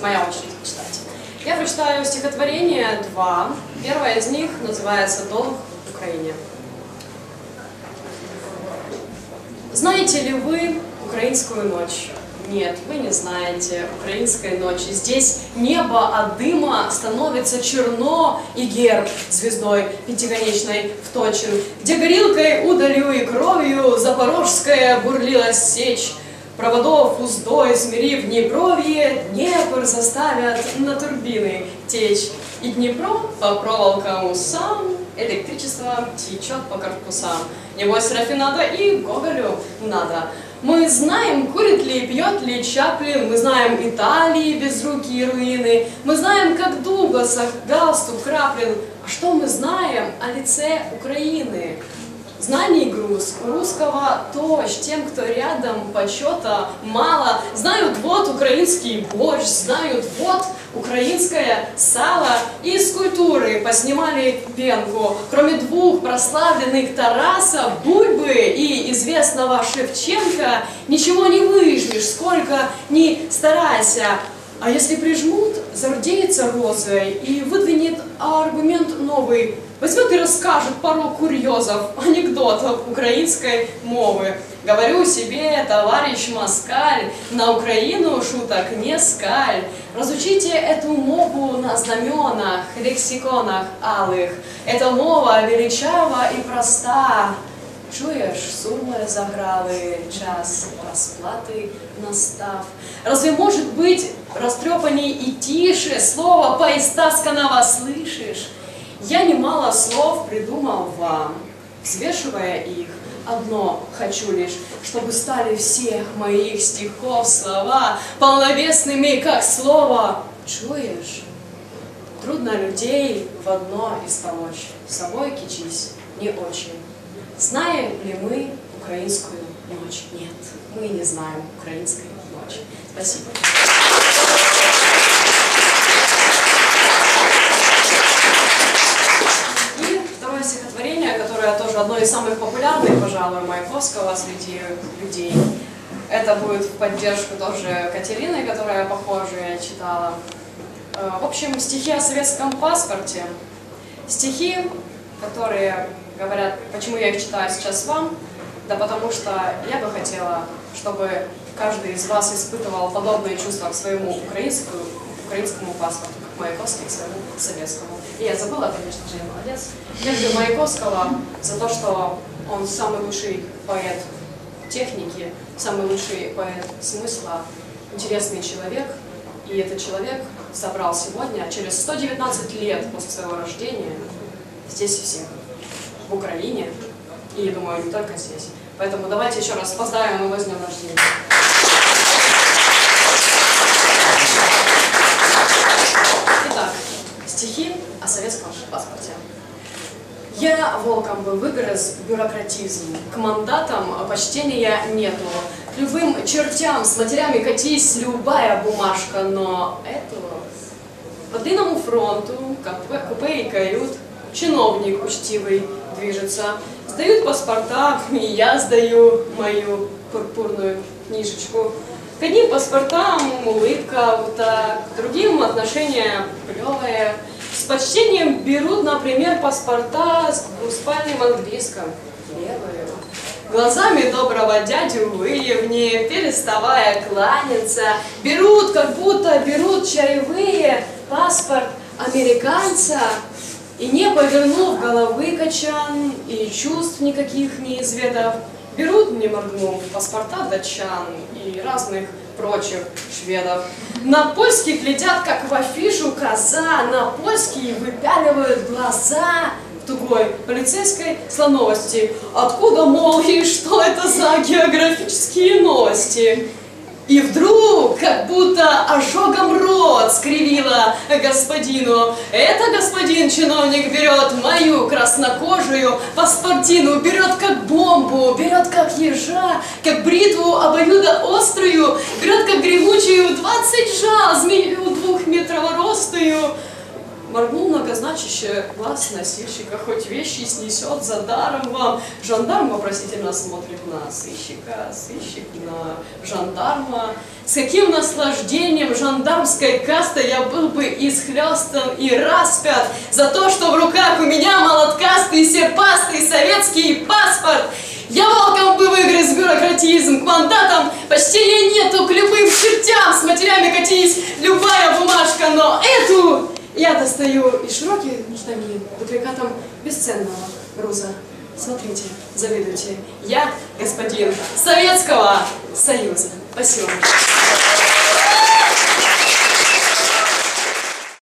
моя очередь читать. Я прочитаю стихотворение два. Первое из них называется «Долг в Украине». Знаете ли вы украинскую ночь? Нет, вы не знаете украинской ночи. Здесь небо от дыма становится черно, и герб звездой пятиконечной вточен, где горилкой, удалью и кровью запорожская бурлилась сечь. Проводов уздой смирив Днепровье, Днепр заставят на турбины течь. И Днепро по проволокам сам электричество течет по корпусам. Небось рафинада и Гоголю надо. Мы знаем, курит ли, пьет ли Чаплин, мы знаем Италии без руки и руины, мы знаем, как Дугласа галстук краплен, а что мы знаем о лице Украины? Знаний груз, русского тощ, тем, кто рядом, почета мало. Знают вот украинский борщ, знают вот украинское сало. И из культуры поснимали пенку. Кроме двух прославленных Тараса, Бульбы и известного Шевченко, ничего не выжмешь, сколько ни старайся. А если прижмут, зарудеется розой и выдвинет аргумент новый. Возьмет и расскажет пару курьезов, анекдотов украинской мовы. Говорю себе, товарищ Москаль, на Украину шуток не скаль. Разучите эту мову на знаменах, лексиконах алых. Эта мова величава и проста. Чуєш, сурмы заграли, час расплаты настав. Разве может быть растрепанней и тише слово поистасканного слышишь? Я немало слов придумал вам, взвешивая их, одно хочу лишь, чтобы стали всех моих стихов слова полновесными, как слово. Чуешь? Трудно людей в одно исполочь, собой кичись не очень. Знаем ли мы украинскую ночь? Нет, мы не знаем украинской ночи. Спасибо. И второе стихотворение, которое тоже одно из самых популярных, пожалуй, Маяковского среди людей. Это будет в поддержку тоже Катерины, которая похожее читала. Э, В общем, стихи о советском паспорте. Стихи, которые говорят, почему я их читаю сейчас вам, да потому что я бы хотела, чтобы каждый из вас испытывал подобные чувства к своему украинскому, украинскому паспорту, как Маяковский к своему советскому. И я забыла, конечно же, я молодец. Я люблю Маяковского за то, что он самый лучший поэт техники, самый лучший поэт смысла, интересный человек. И этот человек собрал сегодня, через 119 лет после своего рождения, здесь всех в Украине, и, думаю, не только здесь. Поэтому давайте еще раз поздравим его с днем рождения. Стихи о советском паспорте. Я волком бы выгрыз бюрократизм, к мандатам почтения нету, к любым чертям с матерями катись любая бумажка, но эту по длинному фронту, как купе и кают, чиновник учтивый движется. Сдают паспорта, и я сдаю мою пурпурную книжечку. К одним паспортам улыбка вот так, к другим отношения плевые. С почтением берут, например, паспорта с двуспальным английском. Левые. Глазами доброго дядю выявни, переставая кланяться, берут, как будто берут чаевые, паспорт американца, и не повернув головы качан, и чувств никаких не изведав, берут, не моргнув, паспорта датчан и разных прочих шведов. На польских глядят, как в афишу коза, на польские выпяливают глаза тугой полицейской слоновости. Откуда, мол, и что это за географические новости? И вдруг, как будто ожогом скривила господину. Это господин чиновник берет мою краснокожую паспортину, берет как бомбу, берет как ежа, как бритву Моргнул многозначащий глаз носильщика, хоть вещи снесет за даром вам. Жандарм вопросительно смотрит на сыщика, сыщик на жандарма. С каким наслаждением жандармской кастой я был бы исхлестан и распят за то, что в руках у меня молоткастый, серпастый советский паспорт. Я волком бы выгрыз бюрократизм, к мандатам почтения нету, к любым чертям с матерями катись, любая бумажка, но эту я достаю из широких штанин дубликатом бесценного груза. Смотрите, завидуйте. Я господин Советского Союза. Спасибо.